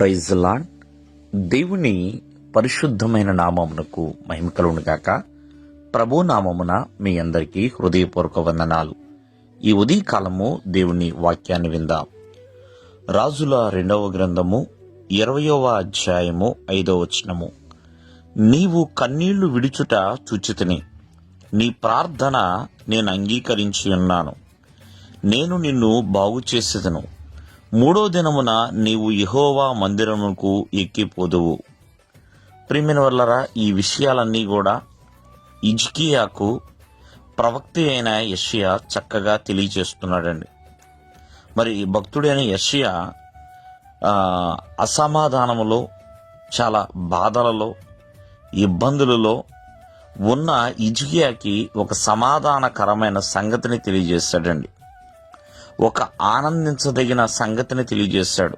Praise lord దేవుని పరిశుద్ధమైన నామమునకు మహిమ కలుగును ప్రభు నామమున మీ అందరికీ హృదయపూర్వక వందనాలు. ఈ ఉదయకాలము దేవుని వాక్యాన్ని విందాం. రాజుల రెండవ గ్రంథము ఇరవయవ అధ్యాయము ఐదవ వచనము. నీవు కన్నీళ్ళు విడుచుట చూచితిని. నీ ప్రార్థన నేను అంగీకరించి ఉన్నాను. నేను నిన్ను బాగు చేసేదను మూడో దినమున నీవు యహోవా మందిరముకు ఎక్కిపోదువు. ప్రిమిన వల్లరా ఈ విషయాలన్నీ కూడా ఇజ్కియాకు ప్రవక్తి అయిన యషియా చక్కగా తెలియజేస్తున్నాడండి. మరి భక్తుడైన యషియా అసమాధానములో చాలా బాధలలో ఇబ్బందులలో ఉన్న ఇజ్కియాకి ఒక సమాధానకరమైన సంగతిని తెలియజేశాడండి ఒక ఆనందించదగిన సంగతిని తెలియజేశాడు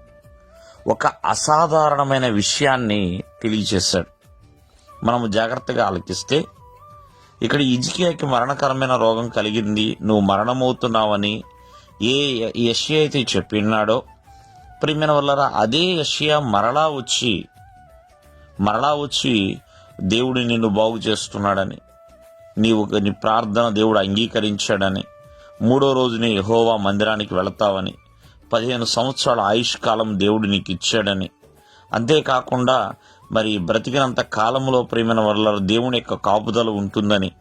ఒక అసాధారణమైన విషయాన్ని తెలియజేశాడు మనము జాగ్రత్తగా ఆలకిస్తే ఇక్కడ ఇజికియాకి మరణకరమైన రోగం కలిగింది నువ్వు మరణమవుతున్నావని ఏ యష్యా అయితే చెప్పినాడో ప్రియమైన వల్లరా అదే యష్యా మరలా వచ్చి మరలా వచ్చి దేవుడు నిన్ను బాగు చేస్తున్నాడని నీవు నీ ప్రార్థన దేవుడు అంగీకరించాడని మూడో రోజుని యహోవా మందిరానికి వెళతావని పదిహేను సంవత్సరాల ఆయుష్ కాలం దేవుడు నీకు ఇచ్చాడని అంతేకాకుండా మరి బ్రతికినంత కాలంలో ప్రేమైన వల్ల దేవుని యొక్క కాపుదల ఉంటుందని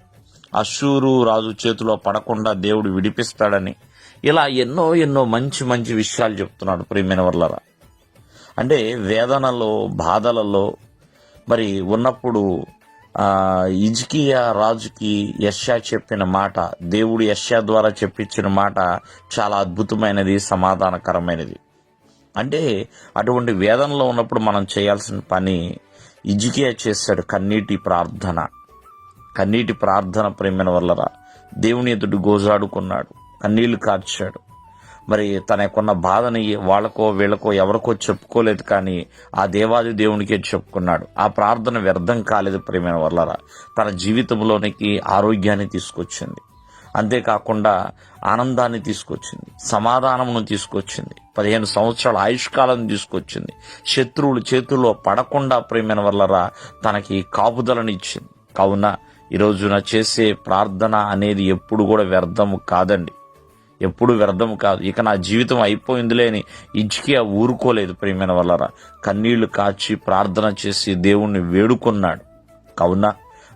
అశూరు రాజు చేతిలో పడకుండా దేవుడు విడిపిస్తాడని. ఇలా ఎన్నో ఎన్నో మంచి మంచి విషయాలు చెప్తున్నాడు ప్రేమైన వల్లరా అంటే వేదనలో బాధలలో మరి ఉన్నప్పుడు ఇజ్కియా రాజుకి యష్యా చెప్పిన మాట దేవుడు యష్యా ద్వారా చెప్పించిన మాట చాలా అద్భుతమైనది సమాధానకరమైనది. అంటే అటువంటి వేదనలో ఉన్నప్పుడు మనం చేయాల్సిన పని ఇజ్కియా చేశాడు కన్నీటి ప్రార్థన. కన్నీటి ప్రార్థన ప్రేమైన వల్లరా దేవుని ఎదుటి గోజాడుకున్నాడు కన్నీళ్ళు కార్చాడు. మరి తనకున్న బాధని వాళ్ళకో వీళ్ళకో ఎవరికో చెప్పుకోలేదు కానీ ఆ దేవాది దేవునికే చెప్పుకున్నాడు. ఆ ప్రార్థన వ్యర్థం కాలేదు ప్రేమైన వల్లరా తన జీవితంలోనికి ఆరోగ్యాన్ని తీసుకొచ్చింది. అంతేకాకుండా ఆనందాన్ని తీసుకొచ్చింది. సమాధానమును తీసుకొచ్చింది. పదిహేను సంవత్సరాల ఆయుష్కాలం తీసుకొచ్చింది. శత్రువులు చేతుల్లో పడకుండా ప్రేమైన వల్లరా తనకి కాపుదలను ఇచ్చింది. కావున ఈరోజున చేసే ప్రార్థన అనేది ఎప్పుడు కూడా వ్యర్థము కాదండి. ఎప్పుడు వ్యర్థం కాదు. ఇక నా జీవితం అయిపోయిందిలే అని ఇజ్కియా ఊరుకోలేదు ప్రియమైన వల్లరా. కన్నీళ్ళు కాచి ప్రార్థన చేసి దేవుణ్ణి వేడుకున్నాడు. కావున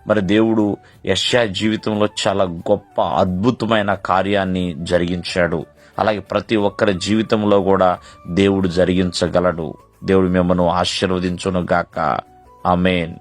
మరి దేవుడు యష్యా జీవితంలో చాలా గొప్ప అద్భుతమైన కార్యాన్ని జరిగించాడు. అలాగే ప్రతి ఒక్కరి జీవితంలో కూడా దేవుడు జరిగించగలడు. దేవుడు మిమ్మల్ని ఆశీర్వదించును గాక ఆమెన్.